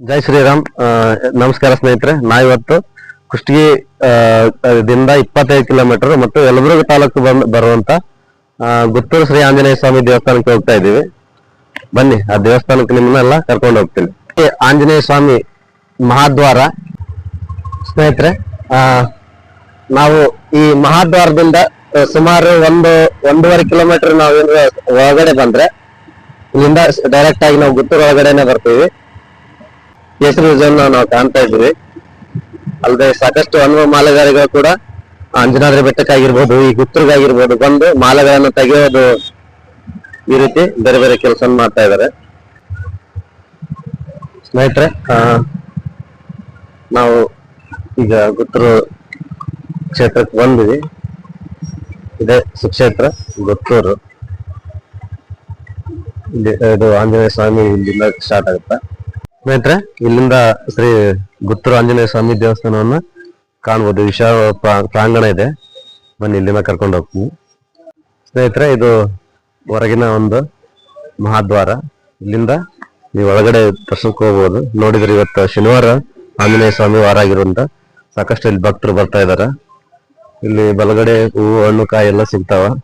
ಜೈ ಶ್ರೀರಾಮ್. ನಮಸ್ಕಾರ ಸ್ನೇಹಿತರೆ. ಇವತ್ತು ಕುಷ್ಟಗಿ ದಿಂದ ಇಪ್ಪತ್ತೈದು ಕಿಲೋಮೀಟರ್ ಮತ್ತು ಯಲಬುರ್ಗ ತಾಲೂಕು ಬಂದ್ ಬರುವಂತ ಗುತ್ತೂರು ಶ್ರೀ ಆಂಜನೇಯ ಸ್ವಾಮಿ ದೇವಸ್ಥಾನಕ್ಕೆ ಹೋಗ್ತಾ ಇದ್ದೀವಿ. ಬನ್ನಿ, ಆ ದೇವಸ್ಥಾನಕ್ಕೆ ನಿಮ್ಮನ್ನೆಲ್ಲ ಕರ್ಕೊಂಡು ಹೋಗ್ತೀನಿ. ಆಂಜನೇಯ ಸ್ವಾಮಿ ಮಹಾದ್ವಾರ, ಸ್ನೇಹಿತರೆ ನಾವು ಈ ಮಹಾದ್ವಾರದಿಂದ ಸುಮಾರು ಒಂದು, ಒಂದೂವರೆ ಕಿಲೋಮೀಟರ್ ನಾವು ಒಳಗಡೆ ಬಂದ್ರೆ, ಇಲ್ಲಿಂದ ಡೈರೆಕ್ಟ್ ಆಗಿ ನಾವು ಗುತ್ತೂರು ಒಳಗಡೆನೆ ಬರ್ತೀವಿ. ಕೇಸರಿ ಧ್ವಜವನ್ನು ನಾವು ಕಾಣ್ತಾ ಇದ್ದೀವಿ. ಅಲ್ಲದೆ ಸಾಕಷ್ಟು ಅನುಭವ ಮಾಲೆಗಾರಿಗಳು ಕೂಡ ಅಂಜನಾದ್ರಿ ಬೆಟ್ಟಕ್ಕಾಗಿರ್ಬೋದು, ಈ ಗುತ್ತರಿಗಾಗಿರ್ಬೋದು ಬಂದು ಮಾಲೆಗಳನ್ನು ತೆಗೆಯೋದು ಈ ರೀತಿ ಬೇರೆ ಬೇರೆ ಕೆಲಸ ಮಾಡ್ತಾ ಇದ್ದಾರೆ. ಸ್ನೇಹಿತರೆ ನಾವು ಈಗ ಗುತ್ತೂರು ಕ್ಷೇತ್ರಕ್ಕೆ ಬಂದಿವಿ. ಇದೇ ಸುಕ್ಷೇತ್ರ, ಗುತ್ತೂರು. ಇಲ್ಲಿ, ಇದು ಆಂಜನೇಯ ಸ್ವಾಮಿ ಇಲ್ಲಿಂದ ಸ್ಟಾರ್ಟ್ ಆಗುತ್ತೆ. ಸ್ನೇಹಿತರೆ, ಇಲ್ಲಿಂದ ಶ್ರೀ ಗುತ್ತೂರು ಆಂಜನೇಯ ಸ್ವಾಮಿ ದೇವಸ್ಥಾನವನ್ನ ಕಾಣ್ಬೋದು. ವಿಶಾಲ ಪ್ರಾ- ಪ್ರಾಂಗಣ ಇದೆ. ಬನ್ನಿ, ಇಲ್ಲಿಂದ ಕರ್ಕೊಂಡು ಹೋಗ್ತೀನಿ. ಸ್ನೇಹಿತರೆ, ಇದು ಹೊರಗಿನ ಒಂದು ಮಹಾದ್ವಾರ. ಇಲ್ಲಿಂದ ನೀವು ಒಳಗಡೆ ದರ್ಶನಕ್ಕೆ ಹೋಗ್ಬೋದು. ನೋಡಿದ್ರೆ ಇವತ್ತು ಶನಿವಾರ ಆಂಜನೇಯ ಸ್ವಾಮಿ ವಾರ ಆಗಿರುವಂತ ಸಾಕಷ್ಟು ಇಲ್ಲಿ ಭಕ್ತರು ಬರ್ತಾ ಇದಾರೆ ಇಲ್ಲಿ ಬಲಗಡೆ ಹೂವು, ಹಣ್ಣು, ಕಾಯಿ ಎಲ್ಲ ಸಿಗ್ತಾವ.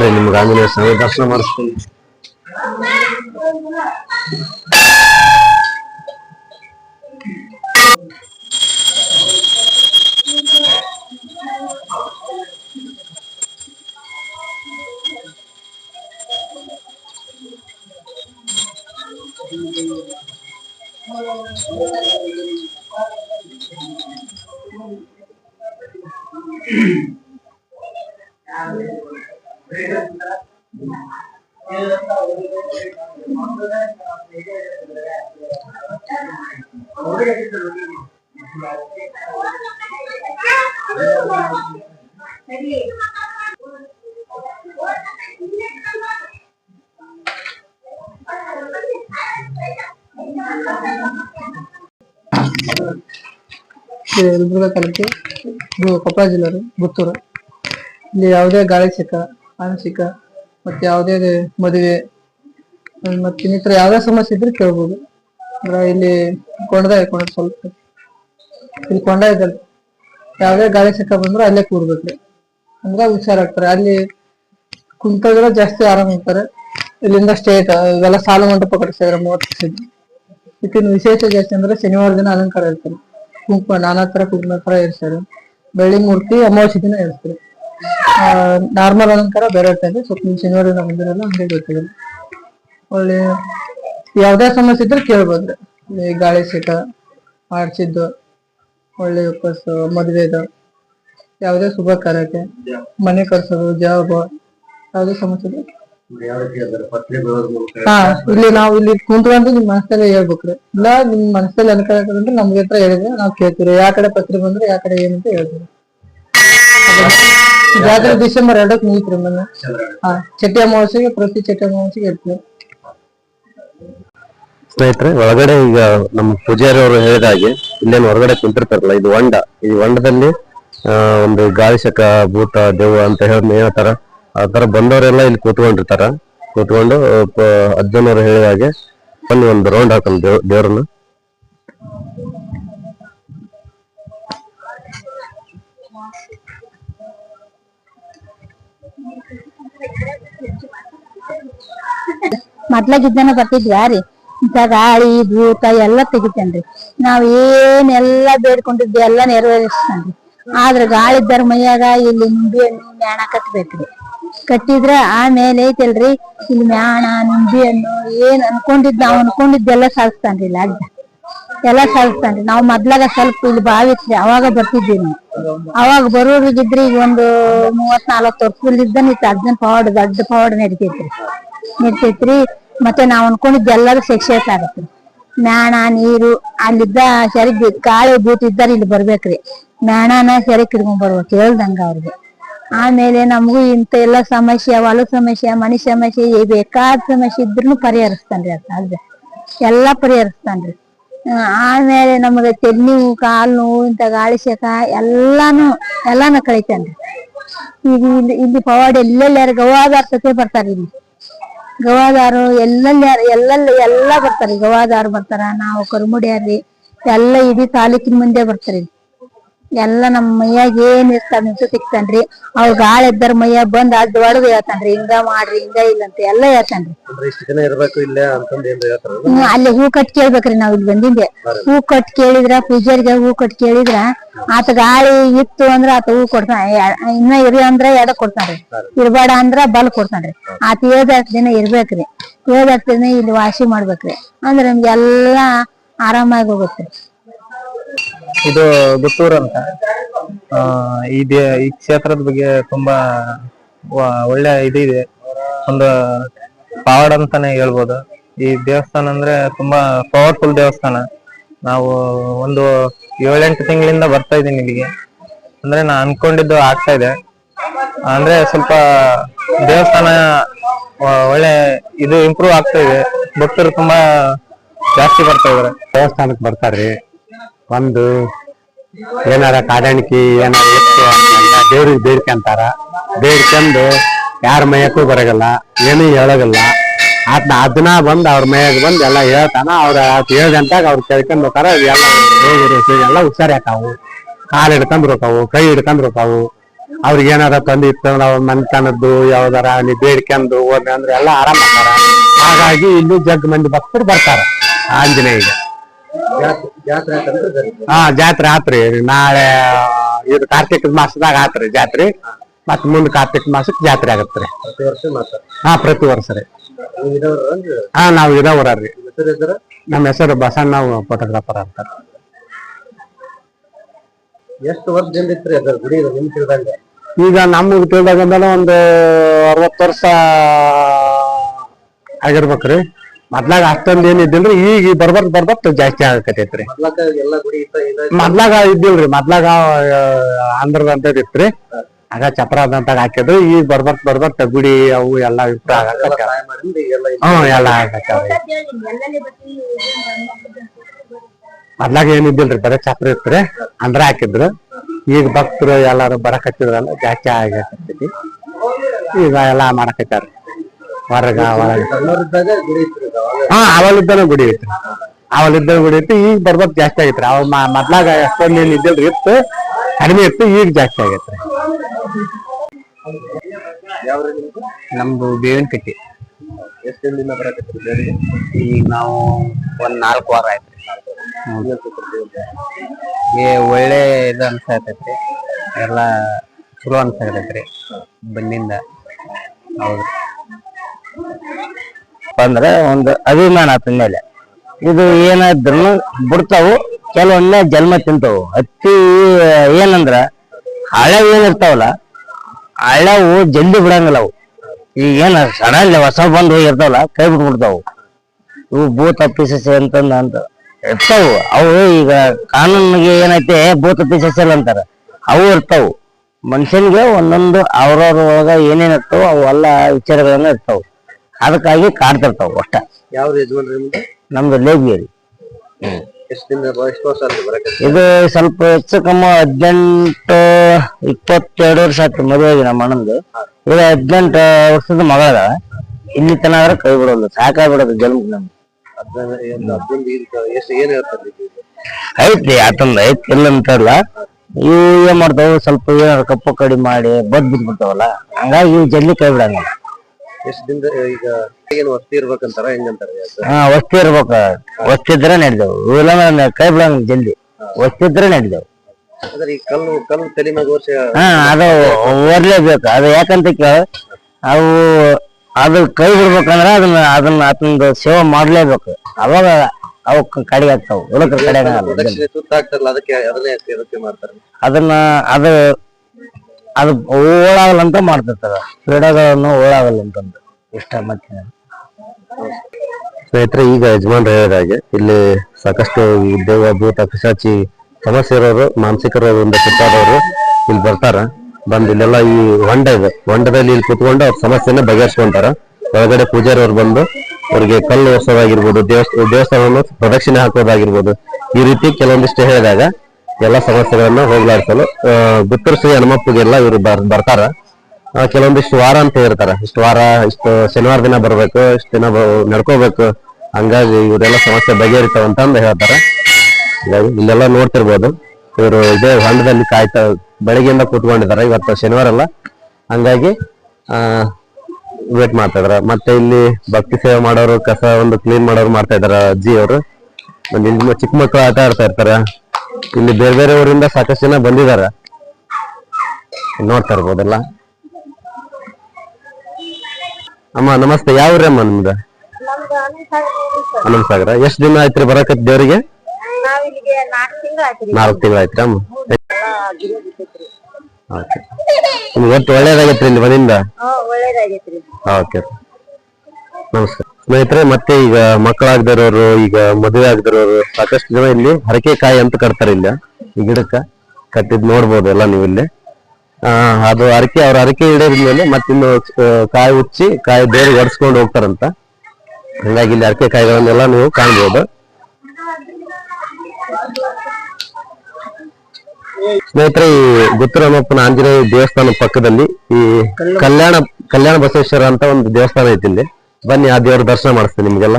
ಬರ್ರಿ ನಿಮ್ಗೆ ಆಂಜನೇಯ ಸ್ವಾಮಿ ದರ್ಶನ ಮಾಡಿಸ್ತೀನಿ ಇದು ಯಲಬುರ್ಗಾ ತಾಲೂಕು ಇದು ಕೊಪ್ಪಳ ಜಿಲ್ಲೆ ರೀ ಪುತ್ತೂರು ಇಲ್ಲಿ ಯಾವುದೇ ಗಾಳಿ ಸಿಕ್ಕ ಮಾನಸಿಕ ಮತ್ತೆ ಯಾವುದೇ ಮದುವೆ, ಮತ್ತೆ ಇನ್ನಿತರ ಯಾವ್ದೇ ಸಮಸ್ಯೆ ಇದ್ರೆ ಕೇಳ್ಬೋದು. ಅಂದ್ರೆ ಇಲ್ಲಿ ಕೊಂಡ ಕೊಂಡ ಸ್ವಲ್ಪ, ಇಲ್ಲಿ ಕೊಂಡ ಇದ್ದಲ್ಲಿ ಯಾವ್ದೇ ಗಾಳಿ ಸಿಕ್ಕ ಬಂದ್ರೆ ಅಲ್ಲೇ ಕೂರ್ಬೇಕ್ರಿ. ಅಂದ್ರೆ ಹುಷಾರಾಗ್ತಾರೆ ಅಲ್ಲಿ ಕುಂತಾಗ ಜಾಸ್ತಿ ಆರಾಮ್ ಇರ್ತಾರೆ. ಇಲ್ಲಿಂದ ಸ್ಟೇಟ್ ಇವೆಲ್ಲ ಸಾಲು ಮಂಟಪ ಕಟ್ಟಿಸಿದ್ರೆ ಮೂವತ್ತು ವರ್ಷದ ವಿಶೇಷ ಜಾಸ್ತಿ ಅಂದ್ರೆ ಶನಿವಾರ ದಿನ ಅಲಂಕಾರ ಇರ್ತಾರೆ ಕುಂಕುಮ, ನಾನಾ ತರ ಕುಂಕುಮ ತರ ಇರ್ತಾರೆ ಬೆಳ್ಳಿ ಮೂರ್ತಿ ಅಮಾವಾಸ್ಯ ದಿನ ಇರ್ತಾರೆ ನಾರ್ಮಲ್ ಅಲಂಕಾರ ಬೇರೆ ಇರ್ತದೆ ಸ್ವಲ್ಪ ನೀವು ಶನಿವಾರ ಬಂದಿರಲ್ಲ ಹಂಗೆ ಗೊತ್ತಿಲ್ಲ. ಒಳ್ಳೆ ಯಾವ್ದೇ ಸಮಸ್ಯೆ ಇದ್ರೆ ಕೇಳ್ಬೋದ್ರಿ ಗಾಳಿ ಶೀತ ಆಡ್ಸಿದ್ದು ಒಳ್ಳೆ ಉಪವಾಸ ಮದ್ವೆದು ಯಾವುದೇ ಶುಭ ಕಾರ್ಯಕ್ಕೆ ಮನೆ ಕರ್ಸೋದು ಜಾಬ್, ಯಾವುದೇ ಸಮಸ್ಯೆ ಇದ್ರೆ ಹಾ, ಇಲ್ಲಿ ನಾವು ಇಲ್ಲಿ ಕುಂತ್ಕೊಂಡು ನಿಮ್ ಮನಸ್ಸಲ್ಲೇ ಹೇಳ್ಬೇಕ್ರಿ. ಇಲ್ಲ, ನಿಮ್ ಮನಸ್ಸಲ್ಲಿ ಅನ್ಕೊಳಕಂದ್ರೆ ನಮ್ಗೆ ಹತ್ರ ಹೇಳಿದ್ರೆ ನಾವ್ ಕೇಳ್ತೀವಿ. ಯಾವ ಕಡೆ ಪತ್ರಿ ಬಂದ್ರೆ ಯಾವ ಕಡೆ ಏನಂತ ಹೇಳ್ತೀವಿ. ಜಾತ್ರೆ ಡಿಸೆಂಬರ್ ಎರಡಕ್ಕೆ ಮುಗಿತ್ರಿ ಮೊನ್ನೆ ಹಾ ಚಟ್ಟಿ ಅಮಾವಾಸ್ಯೆಗೆ ಪ್ರತಿ ಚಟ್ಟಿ ಅಮಾವಾಸ್ಯೆಗೆ ಇರ್ತೀವಿ. ಸ್ನೇಹಿತರೆ ಒಳಗಡೆ ಈಗ ನಮ್ಮ ಪೂಜಾರಿ ಅವರು ಹೇಳಿದ ಹಾಗೆ ಇಲ್ಲೇನು ಹೊರಗಡೆ ಕುಂತಿರ್ತಾರಲ್ಲ ಇದು ಹೊಂಡ. ಈ ಹೊಂಡದಲ್ಲಿ ಒಂದು ಗಾಳಿ ಶಕ ಭೂತ ದೇವ ಅಂತ ಹೇಳಿ ಹೇಳ್ತಾರ ಆ ತರ ಬಂದವರೆಲ್ಲ ಇಲ್ಲಿ ಕೂತ್ಕೊಂಡಿರ್ತಾರ. ಕೂತ್ಕೊಂಡು ಅಜ್ಜನವರು ಹೇಳಿದ ಹಾಗೆ ಬನ್ನಿ ಒಂದು ರೌಂಡ್ ಹಾಕೊಂಡು ದೇವ್ ದೇವ್ರನ್ನ. ಮೊದ್ಲಾಗಿದ್ದಾನ ಬರ್ತಿದ್ವಾ ರೀ ಇಂತ ಗಾಳಿ, ಭೂತ ಎಲ್ಲ ತೆಗಿತೇನ್ರಿ. ನಾವ್ ಏನೆಲ್ಲ ಬೇಡ್ಕೊಂಡಿದ್ವಿ, ಎಲ್ಲ ನೆರವೇರಿಸ್ತಾನ್ರಿ ಆದ್ರ ಗಾಳಿದ್ದಾರ ಮೈಯಾಗ ಇಲ್ಲಿ ನಿಂಬಿ ಹಣ್ಣು, ಮ್ಯಾಣ ಕಟ್ಬೇಕ್ರಿ. ಕಟ್ಟಿದ್ರ ಆಮೇಲೆ ಐತಲ್ರಿ, ಇಲ್ಲಿ ಮ್ಯಾಣ, ನಿಂಬಿ ಹಣ್ಣು, ಏನ್ ಅನ್ಕೊಂಡಿದ್ ನಾವ್ ಅನ್ಕೊಂಡಿದ್ದೆಲ್ಲ ಸಾಧಿಸ್ತಾನ್ರಿ ಇಲ್ಲ ಅಜ್ಜ ಎಲ್ಲಾ ಸಾಧಿಸ್ತಾನ್ರಿ ನಾವ್ ಮೊದ್ಲಾಗ ಸ್ವಲ್ಪ ಇಲ್ಲಿ ಬಾವಿ ಇತ್ರಿ, ಅವಾಗ ಬರ್ತಿದ್ವಿ ನಾವು. ಅವಾಗ ಬರೋರಿಗಿದ್ರಿ ಈಗ ಒಂದು ಮೂವತ್ ನಾಲ್ವತ್ತು ವರ್ಷದಲ್ಲಿದ್ದಾನ, ಇತ್ತು ಅಜ್ಜನ್ ಪವಾಡ, ದೊಡ್ಡ ಪವಾಡ ನಡಿತೈತ್ರಿ. ನಡಿತೈತ್ರಿ. ಮತ್ತೆ ನಾವ್ ಅನ್ಕೊಂಡಿದ್ದೆಲ್ಲರೂ ಸಕ್ಸಸ್ ಆಗತ್ರಿ ಮ್ಯಾಣ, ನೀರು, ಅಲ್ಲಿದ್ದ ಸರಿಗೆ ಗಾಳಿ ಬೂತ್ ಇದ್ದಾರ ಇಲ್ಲಿ ಬರ್ಬೇಕ್ರಿ. ಮ್ಯಾಣನ ಸರಿ ಕಿಡ್ಕೊಂಡ್ ಬರ್ಬೇಕು ಹೇಳ್ದಂಗ ಅವ್ರಿಗೆ. ಆಮೇಲೆ ನಮಗೂ ಇಂತ ಎಲ್ಲ ಸಮಸ್ಯೆ, ಹೊಲ ಸಮಸ್ಯೆ, ಮನಿ ಸಮಸ್ಯೆ ಬೇಕಾದ ಸಮಸ್ಯೆ ಇದ್ರೂ ಪರಿಹರಿಸ್ತಾನ್ರಿ ಅದ್ ಅದ್ ಎಲ್ಲಾ ಪರಿಹರಿಸ್ತಾನ್ರಿ. ಆಮೇಲೆ ನಮಗೆ ತೆಲ್ ಕಾಲು ನೋವು ಇಂತ ಗಾಳಿ ಶೇಕ ಎಲ್ಲಾನು ಎಲ್ಲಾನು ಕಳಿತಾನ್ರಿ. ಈಗ ಇಲ್ಲಿ ಇಲ್ಲಿ ಪವಾಡ ಎಲ್ಲೆಲ್ಲಾರ ಗೌವಾದ ಸತೆ ಬರ್ತಾರ ಇಲ್ಲಿ. ಗವಾದಾರು ಎಲ್ಲೆಲ್ಲಿ ಎಲ್ಲೆಲ್ಲಿ ಎಲ್ಲಾ ಬರ್ತಾರಿ ಗವಾದಾರು ಬರ್ತಾರ ನಾವು ಕರುಮುಡಿಯಾರ್ರಿ ಎಲ್ಲ ಇಡೀ ತಾಲೂಕಿನ ಮುಂದೆ ಬರ್ತಾರ ಎಲ್ಲ ನಮ್ಮ ಮೈಯಾಗ ಏನ್ ಇರ್ತಾವ ನಿಂತು ಸಿಕ್ತಾನ್ರಿ ಅವ್ ಗಾಳಿ ಇದ್ದಾರ ಮೈಯಾಗ ಬಂದ್ ಅದ್ ಒಡದ್ ಹೇಳ್ತಾನ್ರಿ. ಹಿಂಗ ಮಾಡ್ರಿ ಹಿಂಗ ಇಲ್ಲ ಅಂತ ಎಲ್ಲ ಹೇಳ್ತಾನ್ರಿ. ಅಂದ್ರೆ ಇಷ್ಟು ದಿನ ಇರ್ಬೇಕು ಇಲ್ಲೇ ಅಂತಂದ್ ಏನ್ ಹೇಳ್ತಾರ ಹ್ಮ್, ಅಲ್ಲಿ ಹೂ ಕಟ್ ಕೇಳ್ಬೇಕ್ರಿ ನಾವ್ ಇಲ್ಲಿ ಬಂದಿಂದೆ. ಹೂ ಕಟ್ ಕೇಳಿದ್ರ ಪೂಜಾರಿಗೆ ಹೂ ಕಟ್ ಕೇಳಿದ್ರ ಆತ ಗಾಳಿ ಇತ್ತು ಅಂದ್ರ ಆತ ಹೂ ಕೊಡ್ತಾನ. ಎ- ಇನ್ನ ಇರಿ ಅಂದ್ರ ಎಡ ಕೊಡ್ತಾನ್ರಿ. ಇರ್ಬೇಡ ಅಂದ್ರ ಬಲ್ ಕೊಡ್ತಾನ್ರಿ. ಆತ ಏಳ್ ದಿನ ಇರ್ಬೇಕ್ರಿ. ಏಳ್ ದಿನ ಇಲ್ಲಿ ವಾಸಿ ಮಾಡ್ಬೇಕ್ರಿ. ಅಂದ್ರ ನಮ್ಗೆಲ್ಲಾ ಆರಾಮಾಗಿ ಹೋಗುತ್ತೆ. ಇದು ಗುತ್ತೂರು ಅಂತ. ಈ ಈ ಕ್ಷೇತ್ರದ ಬಗ್ಗೆ ತುಂಬಾ ಒಳ್ಳೆ ಇದಿದೆ. ಒಂದು ಪವಾಡ ಅಂತಾನೆ ಹೇಳ್ಬೋದು. ಈ ದೇವಸ್ಥಾನ ಅಂದ್ರೆ ತುಂಬಾ ಪವರ್ಫುಲ್ ದೇವಸ್ಥಾನ. ನಾವು ಒಂದು ಏಳೆಂಟು ತಿಂಗಳಿಂದ ಬರ್ತಾ ಇದ್ದೀನಿ ಇಲ್ಲಿಗೆ. ಅಂದ್ರೆ ನಾ ಅನ್ಕೊಂಡಿದ್ದು ಆಗ್ತಾ ಇದೆ. ಅಂದ್ರೆ ಸ್ವಲ್ಪ ದೇವಸ್ಥಾನ ಒಳ್ಳೆ ಇದು ಇಂಪ್ರೂವ್ ಆಗ್ತಾ ಇದೆ. ಭಕ್ತರು ತುಂಬಾ ಜಾಸ್ತಿ ಬರ್ತಾ ಇದಾರೆ ದೇವಸ್ಥಾನಕ್ಕೆ ಬರ್ತಾರ್ರಿ ಒಂದು ಏನಾರ ಕಾಡಾಣಿಕೆ, ಏನಾರ ಇತ್ತು ದೇವ್ರಿಗೆ ಬೇಡ್ಕೊಂತಾರ ಬೇಡ್ಕೊಂಡು ಯಾರ ಮೈಯಕ್ಕೂ ಬರಗಲ್ಲ, ಏನೂ ಹೇಳೋಗಲ್ಲ. ಆತ್ನ ಅದನ್ನ ಬಂದು ಅವ್ರ ಮೈಯಾಗ ಬಂದು ಎಲ್ಲ ಹೇಳ್ತಾನ, ಅವ್ರ ಗಂಟಾಗ ಅವ್ರು ಕೇಳ್ಕೊಂಡ್ ಹೋಗಾರ ಎಲ್ಲ ರೋಗ ಎಲ್ಲ ಹುಷಾರಾಕಾವು ಕಾಲ್ ಹಿಡ್ಕೊಂಡ್ ಹೋಕಾವು ಕೈ ಹಿಡ್ಕೊಂಡ್ ಹೋಕಾವು ಅವ್ರಿಗೆ ಏನಾರ ತಂದಿ ಇತ್ತು ತನದ್ದು ಅವ್ರ ಮನ್ಕನದ್ದು, ಯಾವ್ದಾರ ನೀ ಬೇಡ್ಕೊಂಡು ಹೋದ್ರೆ ಅಂದ್ರೆ ಎಲ್ಲ ಆರಾಮ ಹಾಗಾಗಿ ಇಲ್ಲಿ ಜಗ್ ಮಂದಿ ಭಕ್ತರು ಬರ್ತಾರ ಆಂಜನೇಯಿಗೆ ಹಾ ಜಾತ್ರೆ ಆತ್ರಿ. ನಾಳೆ ಇದು ಕಾರ್ತಿಕ ಮಾಸದಾಗ ಆತ್ರಿ ಜಾತ್ರೆ. ಮತ್ ಮುಂದ್ ಕಾರ್ತಿಕ ಮಾಸಕ್ ಜಾತ್ರೆ ಆಗತ್ರಿ. ಹಾ ಪ್ರತಿ ವರ್ಷ ರೀ. ಹಾ ನಾವ್ ಇದಾವ್ರಿ ನಮ್ಮ ಹೆಸರು ಬಸಣ್ಣ ಫೋಟೋಗ್ರಾಫರ್ ಅಂತಾರ. ಎಷ್ಟು ವರ್ಷದಿಂದ ಇತ್ರಿ ಅದ್ರ ಗುಡಿ ನಿಮ್ ತಿಳಿದಂಗೆ? ಈಗ ನಮ್ಗ್ ತಿಳಿದಾಗಂದಲ ಒಂದು ಅರವತ್ತು ವರ್ಷ ಆಗಿರ್ಬೇಕ್ರಿ. ಮೊದ್ಲಾಗ ಅಷ್ಟೊಂದ್ ಏನ್ ಇದ್ದಿಲ್ರಿ, ಈಗ ಬರ್ಬರ್ ಬರ್ಬರ್ತ್ ಜಾಸ್ತಿ ಆಗಕತ್ತೈತ್ರಿ. ಮೊದ್ಲಾಗ ಇದ್ದಿಲ್ರಿ, ಮೊದ್ಲಾಗ ಆಂಧ್ರದಂತ ಇತ್ರಿ. ಆಗ ಚಪ್ರ ಹಾಕಿದ್ರು ಈಗ ಬರ್ಬರ್ತ್ ಬರ್ಬರ್ತ್ ಗುಡಿ ಅವು ಎಲ್ಲಾ ವಿಪ್ರ ಈಗೆಲ್ಲ ಹ್ಮ್, ಎಲ್ಲ ಮೊದ್ಲಾಗ ಏನಿದ್ದಿಲ್ರಿ ಬರೀ ಚಪ್ರ ಇತ್ರಿ, ಅಂದ್ರ ಹಾಕಿದ್ರು. ಈಗ ಭಕ್ತರು ಎಲ್ಲಾರು ಬರಕತ್ತಿದ್ರಲ್ಲ, ಜಾಸ್ತಿ ಆಗಕತ್ತೈತಿ. ಈಗ ಎಲ್ಲಾ ಮಾಡಕತ್ತಾರ ಹೊರಗ ಹೊರಗ ಹಾ ಅವಲಿದ್ದಾನ ಗುಡಿ ಐತ್ರಿ ಅವಲಿದ್ದ ಗುಡಿ ಐತಿ ಈಗ ಬರ್ಬೇಕು ಜಾಸ್ತಿ ಆಗೈತ್ರಿ ಅವ್ ಮೊದ್ಲಾಗ ಅಷ್ಟೊಂದ್ ಏನ್ ಇದ್ದಿಲ್ರಿ ಇತ್ತು. ಕಡಿಮೆ ಇತ್ತು ಈಗ ಜಾಸ್ತಿ ಆಗೈತ್ರಿ. ನಿಮ್ದು? ಬೇವಿನ ಕಟ್ಟಿ? ಈಗ ನಾವು ಒಂದ್ ನಾಲ್ಕು ವಾರ ಆಯ್ತು? ಏ ಒಳ್ಳೆ ಇದು ಅನ್ಸತೈತಿ ಎಲ್ಲ ಚಲೋ ಅನ್ಸತೈತ್ರಿ ಬಂದಿಂದ. ಅಂದ್ರೆ ಒಂದು ಅಭಿಮಾನ ಆತನ ಮೇಲೆ. ಇದು ಏನಾದ್ರು ಬಿಡ್ತಾವು, ಕೆಲವೊಮ್ಮೆ ಜನ್ಮ ತಿಂತಾವು. ಹತ್ತಿ ಏನಂದ್ರ ಹಳೆ ಏನಿರ್ತಾವಲ್ಲ, ಹಳೆವು ಜಲ್ದಿ ಬಿಡಂಗಿಲ್ಲ ಅವು. ಈಗ ಏನ ಸಡನ್ಲಿ ಹೊಸ ಬಂದು ಹೋಗಿರ್ತಾವಲ್ಲ ಕೈ ಬಿಟ್ಬಿಡ್ತಾವು. ಇವು ಭೂತ ಪಿಸಸೆ ಅಂತಂದ ಅಂತ. ಇರ್ತಾವು. ಅವು ಈಗ ಕಾನೂನಿಗೆ ಏನೈತೆ, ಭೂತ ಪಿಸಸೆಲ್ ಅಂತಾರ. ಅವು ಇರ್ತಾವು. ಮನುಷ್ಯನಿಗೆ ಒಂದೊಂದು ಅವ್ರವ್ರ ಒಳಗ ಏನೇನ್ ಅವು ಎಲ್ಲ ವಿಚಾರಗಳನ್ನ ಇರ್ತಾವು. ಅದಕ್ಕಾಗಿ ಕಾಡ್ತಿರ್ತಾವ ಅಷ್ಟ. ಯಾವ ಯಜಮಾನ್ರಿ ನಿಮ್ದು? ನಮ್ದು ಲೇಬಿಯರಿ. ಎಷ್ಟು ದಿನ ಎಷ್ಟು ವರ್ಷ ಆದ್ರಿ ಬರಕತ್ರಿ ಇದು ಸ್ವಲ್ಪ ಹೆಚ್ಚು ಕಮ್ಮಿ ಹದಿನೆಂಟು ಇಪ್ಪತ್ತೆರಡು ವರ್ಷ ಆಯ್ತು ಮದುವೆಗೆ ನಮ್ಮ ಅಣ್ಣಂದು. ಇದು ಹದಿನೆಂಟು ವರ್ಷದ ಮಗಳ ಇಲ್ಲಿ ತನ ಆದ್ರೆ ಕೈ ಬಿಡೋದು ಸಾಕಾಗ್ಬಿಡೋದು ಬಿಡೋದು ನಮ್ಗೆ. ಹದಿನೈದು ಹದಿನೈದು ಈಗ ಎಷ್ಟು ಏನ್ ಹೇಳ್ತಾರ್ರಿ ಇದು? ಐತಿ ಆತಂದ ಐತಿ ಇಲ್ಲ ಅಂತಲ್ಲ ಇವು ಏನ್ ಮಾಡ್ತಾವ ಸ್ವಲ್ಪ ಏನಾರ ಕಪ್ಪು ಕಡಿ ಮಾಡಿ ಬದ್ ಬಿದ್ಬಿಡ್ತಾವಲ್ಲ ಹಂಗಾಗಿ ಇವು ಜಲ್ದಿ ಕೈ ಬಿಡಂಗಿಲ್ಲ. ಎಷ್ಟು ದಿನದ ಈಗ ಏನ್ ವಸ್ತಿ ಇರ್ಬೇಕಂತಾರ ಹೆಂಗಂತಾರ ಹಾ ವಸ್ತಿ ಇರ್ಬೇಕ. ವಸ್ತಿ ಇದ್ರೆ ನಡೆದವು. ಇವೆಲ್ಲ ಕೈ ಬಿಡಂಗ್ ಜಲ್ದಿ. ವಸ್ತಿ ಇದ್ರೆ ನಡೆದವು. ಅಂದ್ರೆ ಈ ಕಲ್ಲು ಕಲ್ಲು ತಲೆ ಮ್ಯಾಗ ವರ್ಷ ಹಾ ಅದು ಓರ್ಲೇಬೇಕು ಅದು ಯಾಕಂತ ಕೇಳ ಅವು ಅದು ಕೈ ಬಿಡ್ಬೇಕಂದ್ರ ಅದನ್ನ ಅದನ್ನ ಅದನ್ನ ಸೇವೆ ಮಾಡ್ಲೇಬೇಕು. ಅವಾಗ ಅವು ಕಡಿಗೆ ಆಗ್ತಾವ ಉಳಕ ಕಡೆ ಆಗಲ್ಲ. ಸುತ್ತ ಆಗ್ತಾರಲ್ಲ ಅದಕ್ಕೆ ಅದನ್ನೇ ಮಾಡ್ತಾರೆ. ಅದನ್ನ ಅದು ಅದು ಓಳಾಗಲ್ಲ ಅಂತ ಮಾಡ್ತಿರ್ತಾರ. ಕ್ರೀಡೆಗಳನ್ನು ಓಳಾಗಲ್ಲ ಇಷ್ಟ ಮತ್ತೆ. ಸ್ನೇಹಿತರೆ, ಈಗ ಯಜಮಾನ್ರು ಹೇಳಿದಾಗೆ ಇಲ್ಲಿ ಸಾಕಷ್ಟು ಉದ್ಯೋಗ ಭೂತ, ಪಿಶಾಚಿ ಸಮಸ್ಯೆ ಇರೋರು, ಮಾನಸಿಕ ರೋಗದಿಂದ ಸುತ್ತಾದವರು ಇಲ್ಲಿ ಬರ್ತಾರ. ಬಂದು ಇಲ್ಲೆಲ್ಲ ಈ ಹೊಂಡ ಇದೆ. ಹೊಂಡದಲ್ಲಿ ಇಲ್ಲಿ ಕುತ್ಕೊಂಡು ಅವ್ರ ಸಮಸ್ಯೆನ ಬಗೆಹರಿಸ್ಕೊಂತಾರ. ಒಳಗಡೆ ಪೂಜಾರಿ ಅವ್ರು ಬಂದು ಅವ್ರಿಗೆ ಕಲ್ಲು ಓಡಿಸೋದಾಗಿರ್ಬೋದು ದೇವಸ್ಥಾನ ದೇವಸ್ಥಾನವನ್ನು ಪ್ರದಕ್ಷಿಣೆ ಹಾಕೋದಾಗಿರ್ಬೋದು ಈ ರೀತಿ ಕೆಲವೊಂದಿಷ್ಟು ಹೇಳಿದಾಗ ಎಲ್ಲ ಸಮಸ್ಯೆಗಳನ್ನ ಹೋಗ್ಲಾಡಿಸಲು ಬಿತ್ತೂರು ಶ್ರೀ ಹನುಮಪ್ಪಗೆಲ್ಲ ಇವರು ಬರ್, ಬರ್ತಾರ. ಕೆಲವೊಂದಿಷ್ಟು ವಾರ ಅಂತ ಇರ್ತಾರ ಇಷ್ಟು ವಾರ, ಇಷ್ಟು ಶನಿವಾರ ದಿನ ಬರ್ಬೇಕು, ಇಷ್ಟು ದಿನ ನಡ್ಕೋಬೇಕು. ಹಂಗಾಗಿ ಇವರೆಲ್ಲ ಸಮಸ್ಯೆ ಬಗೆಹರಿತಾವ ಅಂತ ಅಂದ್ ಹೇಳ್ತಾರ. ಇಲ್ಲೆಲ್ಲ ನೋಡ್ತಿರ್ಬೋದು. ಇವರು ಇದೇ ಹೊಂಡದಲ್ಲಿ ಕಾಯ್ತಾ, ಬೆಳಗ್ಗೆಯಿಂದ ಕೂತ್ಕೊಂಡಿದ್ದಾರೆ. ಇವತ್ತು ಶನಿವಾರ ಅಲ್ಲ. ಹಂಗಾಗಿ ವೇಟ್ ಮಾಡ್ತಾ ಇದಾರೆ ಮತ್ತೆ ಇಲ್ಲಿ ಭಕ್ತಿ ಸೇವೆ ಮಾಡೋರು, ಕಸ ಒಂದು ಕ್ಲೀನ್ ಮಾಡೋರು ಮಾಡ್ತಾ ಇದಾರ, ಅಜ್ಜಿ ಅವರು. ಚಿಕ್ಕ ಮಕ್ಕಳು ಆಟ ಆಡ್ತಾ ಇರ್ತಾರ. ಇಲ್ಲಿ ಬೇರೆ ಬೇರೆ ಊರಿಂದ ಸಾಕಷ್ಟು ಜನ ಬಂದಿದಾರ ನೋಡ್ತಾ ಇರ್ಬೋದಲ್ಲ? ಅಮ್ಮ ನಮಸ್ತೆ. ಯಾವ ಊರೇ ಅಮ್ಮ ನಿಮ್ದು? ಅನಂತ ಸಾಗರ ಎಷ್ಟ್ ದಿನ ಆಯ್ತ್ರಿ ಬರಕತ್ ದೇವ್ರಿಗೆ? ನಾಲ್ಕು ತಿಂಗಳ ಆಯ್ತ್ರಿ ಅಮ್ಮ? ಓಕೆ. ನಿಮ್ಗೆ ಒಟ್ಟು ಒಳ್ಳೇದಾಗೈತ್ರಿ ಇಲ್ಲಿ ಬಂದಿಂದ ಓಕೆ. ನಮಸ್ಕಾರ ಸ್ನೇಹಿತರೆ ಮತ್ತೆ ಈಗ ಮಕ್ಕಳಾಗ್ದಿರೋರು ಈಗ ಮದುವೆ ಆಗದಿರೋರು ಸಾಕಷ್ಟು ಜನ ಇಲ್ಲಿ ಹರಕೆ ಕಾಯಿ ಅಂತ ಕಟ್ತಾರೆ ಇಲ್ಲ. ಈ ಗಿಡಕ್ಕ ಕಟ್ಟಿದ್ ನೋಡ್ಬೋದು ಎಲ್ಲ ನೀವು ಇಲ್ಲಿ. ಆ, ಅದು ಹರಕೆ ಅವ್ರ ಇಡೋದ್ಮೇಲೆ ಮತ್ತಿನ್ನು ಇನ್ನು ಕಾಯಿ ಉಚ್ಚಿ ಕಾಯಿ ಬೇರೆ ಒಡ್ಸ್ಕೊಂಡು ಹೋಗ್ತಾರಂತ. ಹಂಗಾಗಿ ಇಲ್ಲಿ ಹರಕೆ ಕಾಯಿಗಳನ್ನೆಲ್ಲ ನೀವು ಕಾಣ್ಬೋದು. ಸ್ನೇಹಿತರೆ ಈ ಗುತ್ತುರಾಮಪ್ಪನ ಆಂಜನೇಯ ದೇವಸ್ಥಾನ ಪಕ್ಕದಲ್ಲಿ ಈ ಕಲ್ಯಾಣ ಕಲ್ಯಾಣ ಬಸವೇಶ್ವರ ಅಂತ ಒಂದು ದೇವಸ್ಥಾನ ಐತಿ ಇಲ್ಲಿ. ಬನ್ನಿ ಆ ದೇವ್ರ ದರ್ಶನ ಮಾಡಿಸ್ತೀನಿ ನಿಮ್ಗೆಲ್ಲ.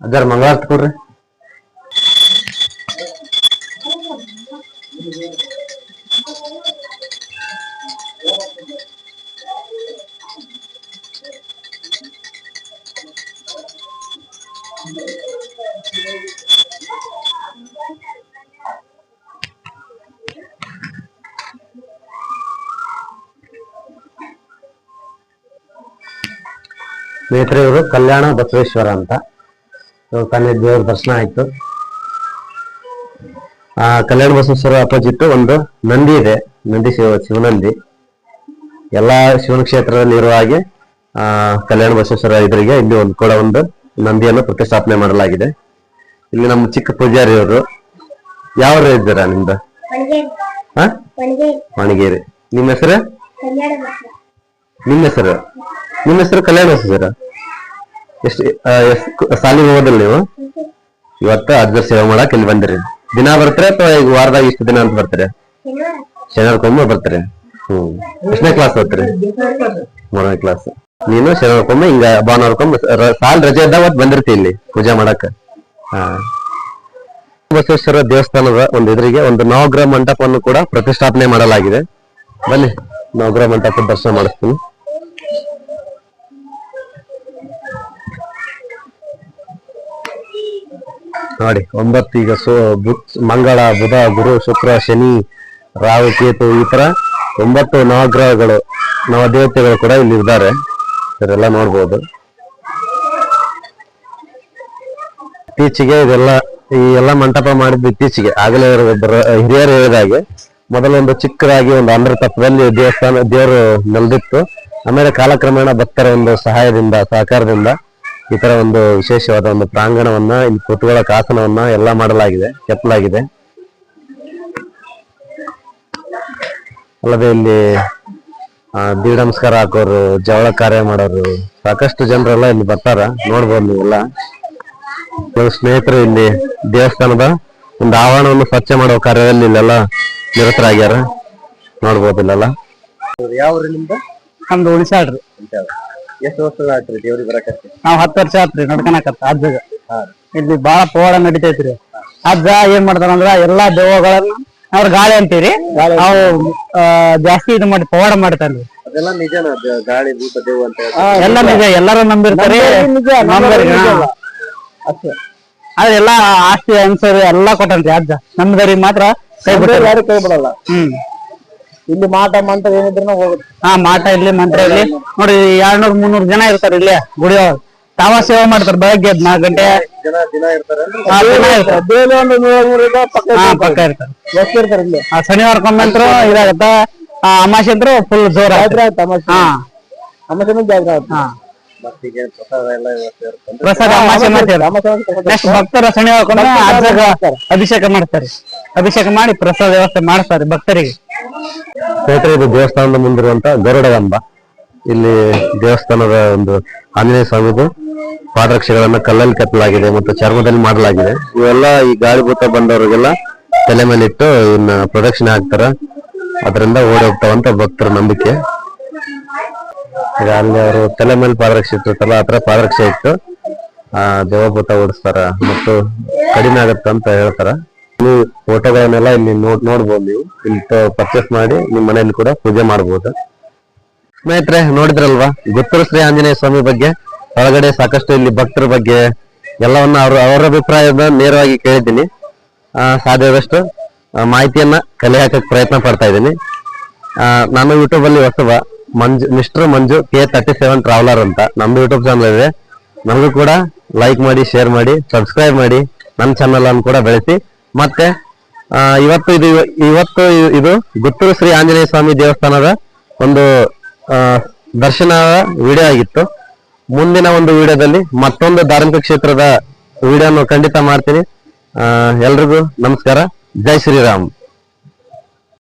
ಅದಾರ ಮಂಗಳಾರತಿ ಕೊಡ್ರಿ. ಸ್ನೇಹಿತರೆ ಇವರು ಕಲ್ಯಾಣ ಬಸವೇಶ್ವರ ಅಂತ. ಇವಾಗ ತಾನೇ ದೇವ್ರ ದರ್ಶನ ಆಯ್ತು. ಆ ಕಲ್ಯಾಣ ಬಸವೇಶ್ವರ ಅಪೋಸಿಟ್ ಒಂದು ನಂದಿ ಇದೆ. ನಂದಿ ಶಿವ ಶಿವನಂದಿ. ಎಲ್ಲಾ ಶಿವನ ಕ್ಷೇತ್ರದಲ್ಲಿ ಇರುವ ಹಾಗೆ ಆ ಕಲ್ಯಾಣ ಬಸವೇಶ್ವರ ಇದರಿಗೆ ಇಲ್ಲಿ ಒಂದು ಕೂಡ ಒಂದು ನಂದಿಯನ್ನು ಪ್ರತಿಷ್ಠಾಪನೆ ಮಾಡಲಾಗಿದೆ. ಇಲ್ಲಿ ನಮ್ಮ ಚಿಕ್ಕ ಪೂಜಾರಿ ಅವರು ಯಾವ ಇದ್ದೀರಾ ನಿಮ್ದು? ಮಣಗೇರಿ. ನಿಮ್ಮ ಹೆಸರು? ನಿಮ್ಮ ಹೆಸರು? ನಿಮ್ಮ ಹೆಸರು ಕಲ್ಯಾಣ ಹೆಸರು ಎಷ್ಟು ಸಾಲಿಗೆ ಹೋಗೋದಿಲ್ಲ ನೀವು? ಇವತ್ತ ಅಜ್ಜ ಸೇವೆ ಮಾಡಕ್ ಇಲ್ಲಿ ಬಂದಿರಿ. ದಿನ ಬರ್ತಾರೆ ಅಥವಾ ಈಗ ವಾರದಾಗ ಇಷ್ಟು ದಿನ ಅಂತ ಬರ್ತಾರೆ? ಶನಿವಾರಕ್ಕೊಮ್ಮೆ ಬರ್ತಾರೆ? ಹ್ಮ್. ಎಷ್ಟನೇ ಕ್ಲಾಸ್ ಓದ್ತೀರಿ? ಮೂರನೇ ಕ್ಲಾಸ್ ನೀನು ಶನಿವಾರಕ್ಕೊಮ್ಮೆ ಹಿಂಗ ಭಾನುವಾರಕ್ಕೊಮ್ಮೆ ಸಾಲ್ ರಜೆ ಇದ್ದಾಗ ಅವತ್ತು ಬಂದಿರ್ತಿ ಇಲ್ಲಿ ಪೂಜೆ ಮಾಡಕ್. ಬಸವೇಶ್ವರ ದೇವಸ್ಥಾನದ ಒಂದು ಎದುರಿಗೆ ಒಂದು ನವಗ್ರಹ ಮಂಟಪವನ್ನು ಕೂಡ ಪ್ರತಿಷ್ಠಾಪನೆ ಮಾಡಲಾಗಿದೆ. ಬನ್ನಿ, ನವಗ್ರಹ ಮಂಟಪ ದರ್ಶನ ಮಾಡಿಸ್ತೀನಿ. ನೋಡಿ, ಒಂಬತ್ತು ಈಗ ಸೋ ಮಂಗಳ, ಬುಧ, ಗುರು, ಶುಕ್ರ, ಶನಿ, ರಾಹು, ಕೇತು ಈ ತರ ಒಂಬತ್ತು ನವಗ್ರಹಗಳು, ನವದೇವತೆಗಳು ಕೂಡ ಇಲ್ಲಿ ಇದ್ದಾರೆ. ಇದೆಲ್ಲ ನೋಡ್ಬೋದು. ಇತ್ತೀಚೆಗೆ ಇದೆಲ್ಲ ಈ ಎಲ್ಲ ಮಂಟಪ ಮಾಡಿದ್ದು ಇತ್ತೀಚೆಗೆ. ಆಗಲೇ ಹಿರಿಯರು ಹೇಳಿದಾಗೆ ಮೊದಲೊಂದು ಚಿಕ್ಕದಾಗಿ ಒಂದು ಅಂದ್ರ ತಪ್ಪದಲ್ಲಿ ದೇವಸ್ಥಾನ, ದೇವರು ನೆಲೆದಿತ್ತು. ಆಮೇಲೆ ಕಾಲಕ್ರಮೇಣ ಭಕ್ತರ ಒಂದು ಸಹಾಯದಿಂದ, ಸಹಕಾರದಿಂದ ಈ ತರ ಒಂದು ವಿಶೇಷವಾದ ಒಂದು ಪ್ರಾಂಗಣವನ್ನ ಇಲ್ಲಿ ಕೂತ್ಕೊಳ್ಳೋಕ್ ಆಸನವನ್ನ ಎಲ್ಲ ಮಾಡಲಾಗಿದೆ ಕೆತ್ತಲಾಗಿದೆ. ಅಲ್ಲದೆ ಇಲ್ಲಿ ಆ, ದೀಡ ನಮಸ್ಕಾರ ಹಾಕೋರು ಜವಳ ಕಾರ್ಯ ಮಾಡೋರು ಸಾಕಷ್ಟು ಜನರೆಲ್ಲ ಇಲ್ಲಿ ಬರ್ತಾರ ನೋಡ್ಬೋದು ನೀವೆಲ್ಲ. ನಮ್ಮ ಸ್ನೇಹಿತರು ಇಲ್ಲಿ ದೇವಸ್ಥಾನದ ಒಂದು ಆವರಣವನ್ನು ಸ್ವಚ್ಛ ಮಾಡುವ ಕಾರ್ಯದಲ್ಲಿ ಇಲ್ಲೆಲ್ಲ ನಿರತರಾಗ್ಯಾರ. ನೋಡ್ಬೋದು ಇಲ್ಲೆಲ್ಲ. ಯಾವ ನಿಮ್ದು? ನಮ್ದು ಉಳಿಸಾಳ್ರಿ ಎಷ್ಟು ವರ್ಷ ಆಯ್ತ್ರಿ ದೇವ್ರಿಗೆ ಬರಕತ್ತಿ? ನಾವ್ ಹತ್ತು ವರ್ಷ ಆತ್ರಿ ನಡ್ಕನಕತ್ತ ಅಜ್ಜಗ ಇಲ್ಲಿ ಬಾಳ ಪವಾಡ ನಡಿತೈತ್ರಿ. ಅಜ್ಜ ಏನ್ ಮಾಡ್ತಾರಂದ್ರ ಎಲ್ಲಾ ದೇವಗಳನ್ನ ಅವ್ರ ಗಾಳಿ ಅಂತೀರಿ ನಾವು ಆ, ಜಾಸ್ತಿ ಇದು ಮಾಡಿ ಪವಾಡ ಮಾಡ್ತಾರ್ರಿ. ಅದೆಲ್ಲ ನಿಜ ಗಾಳಿ ಭೂತ ದೇವು ಅಂತ ಹೇಳ್ತಾರೆ. ಎಲ್ಲ ನಿಜ ಎಲ್ಲರೂ ನಂಬಿರ್ತಾರೆ. ಆದ್ರೆ ಎಲ್ಲಾ ಆಸ್ತಿ ಅನ್ಸರ್ ಎಲ್ಲಾ ಕೊಟ್ಟನ್ರಿ ಅಜ್ಜ. ನಮ್ದರಿ ಮಾತ್ರ ಕೈ ಬಿಟ್ಟಾರ. ಯಾರು ಕೈ ಬಿಡಲ್ಲ. ಹ್ಮ್. ಇಲ್ಲಿ ಮಾಟ ಮಂತ್ರ ಏನಿದ್ರು ಹೋಗುತ್ತೆ. ಹಾ ಮಾಟ ಇಲ್ಲಿ ಮಂತ್ರ ಇಲ್ಲಿ. ನೋಡಿ ಎರಡ್ನೂರ್ ಮುನ್ನೂರ್ ಜನ ಇರ್ತಾರ ಇಲ್ಲಿ ಗುಡಿ ಒಳಗ್ ತಾವ ಸೇವೆ ಮಾಡ್ತಾರ ಬೆಳಗ್ಗೆ ಎದ್ದು ನಾಲ್ಕು ಗಂಟೆ. ಜನ ದಿನ ಇರ್ತಾರೆ ಆ, ದಿನ ಇರ್ತಾರ. ಬೇರೆ ಒಂದು ನೂರ ಪಕ್ಕ ಹಾ ಪಕ್ಕ ಇರ್ತಾರ. ಎಷ್ಟು ಇರ್ತಾರೆ ಇಲ್ಲಿ? ಆ ಶನಿವಾರಕ್ಕೊಮ್ಮೆ ಅಂತೂ ಇದಾಗತ್ತ. ಆ ಅಮಾಸೆ ಅಂದ್ರೆ ಫುಲ್ ಜೋರ ಆಯ್ತು ಜಾತ್ರೆ ಮತ್ತೀಗ ಪ್ರಸಾದ ಎಲ್ಲ ನೆಕ್ಸ್ಟ್ ಭಕ್ತರ ಶನಿವಾರ ಅಭಿಷೇಕ ಮಾಡ್ತಾರೆ. ಅಭಿಷೇಕ ಮಾಡಿ ಪ್ರಸಾದ ವ್ಯವಸ್ಥೆ ಮಾಡ್ತಾರೆ ಭಕ್ತರಿಗೆ. ಸ್ನೇಹಿತರೆ ಇದು ದೇವಸ್ಥಾನದ ಮುಂದಿರುವಂತ ಗರುಡಗಂಬ. ಇಲ್ಲಿ ದೇವಸ್ಥಾನದ ಒಂದು ಆಂಜನೇಯ ಸ್ವಾಮಿದು ಪಾದರಕ್ಷೆಗಳನ್ನ ಕಲ್ಲಲ್ಲಿ ಕೆತ್ತಲಾಗಿದೆ ಮತ್ತು ಚರ್ಮದಲ್ಲಿ ಮಾಡಲಾಗಿದೆ. ಇವೆಲ್ಲ ಈ ಗಾಳಿಭೂತ ಬಂದವರಿಗೆಲ್ಲ ತಲೆ ಮೇಲೆ ಇಟ್ಟು ಇನ್ನ ಪ್ರದಕ್ಷಿಣೆ ಹಾಕ್ತಾರ. ಅದರಿಂದ ಓಡಿ ಹೋಗ್ತಾವಂತ ಭಕ್ತರ ನಂಬಿಕೆ. ಈಗ ಅಲ್ಲಿ ಅವರು ತಲೆ ಮೇಲೆ ಪಾದರಕ್ಷೆ ಇಟ್ಟಿರ್ತಾರಲ್ಲ ಆತರ ಪಾದರಕ್ಷೆ ಇಟ್ಟು, ಆ ದೇವಭೂತ ಓಡಿಸ್ತಾರ ಮತ್ತು ಕಡಿಮೆ ಆಗತ್ತ ಅಂತ ಹೇಳ್ತಾರ. ನೀವು ಫೋಟೋಗಳನ್ನೆಲ್ಲ ಇಲ್ಲಿ ನೋಡ್ ನೋಡ್ಬೋದು ನೀವು. ಇಲ್ಲಿ ಪರ್ಚೇಸ್ ಮಾಡಿ ನಿಮ್ಮ ಮನೆಯಲ್ಲಿ ಕೂಡ ಪೂಜೆ ಮಾಡಬಹುದು ಸ್ನೇಹಿತರೆ ನೋಡಿದ್ರಲ್ವಾ? ಗುತ್ತೂರು ಶ್ರೀ ಆಂಜನೇಯ ಸ್ವಾಮಿ ಬಗ್ಗೆ. ಒಳಗಡೆ ಸಾಕಷ್ಟು ಇಲ್ಲಿ ಭಕ್ತರ ಬಗ್ಗೆ ಎಲ್ಲವನ್ನ ಅವ್ರ ಅವರ ಅಭಿಪ್ರಾಯದ ನೇರವಾಗಿ ಕೇಳಿದ್ದೀನಿ. ಆ, ಸಾಧ್ಯವಾದಷ್ಟು ಮಾಹಿತಿಯನ್ನ ಕಲೆ ಹಾಕಕ್ ಪ್ರಯತ್ನ ಪಡ್ತಾ ಇದ್ದೀನಿ. ನಾನು ಯೂಟ್ಯೂಬ್ ಅಲ್ಲಿ ಹೊಸವ Manju mister Manju K thirty seven traveller ಅಂತ. ನಮ್ದು ಯೂಟ್ಯೂಬ್ ಚಾನಲ್ ಇದೆ. ನಮಗೂ ಕೂಡ ಲೈಕ್ ಮಾಡಿ ಶೇರ್ ಮಾಡಿ ಸಬ್ಸ್ಕ್ರೈಬ್ ಮಾಡಿ. ನನ್ನ ಚಾನಲ್ ಅನ್ನು ಕೂಡ ಬೆಳೆಸಿ. ಮತ್ತೆ ಇವತ್ತು ಇದು ಇವತ್ತು ಇದು ಗುತ್ತೂರು ಶ್ರೀ ಆಂಜನೇಯ ಸ್ವಾಮಿ ದೇವಸ್ಥಾನದ ಒಂದು ದರ್ಶನ ವಿಡಿಯೋ ಆಗಿತ್ತು. ಮುಂದಿನ ಒಂದು ವಿಡಿಯೋದಲ್ಲಿ ಮತ್ತೊಂದು ಧಾರ್ಮಿಕ ಕ್ಷೇತ್ರದ ವಿಡಿಯೋನು ಖಂಡಿತ ಮಾಡ್ತೀನಿ. ಎಲ್ರಿಗೂ ನಮಸ್ಕಾರ. ಜೈ ಶ್ರೀರಾಮ್.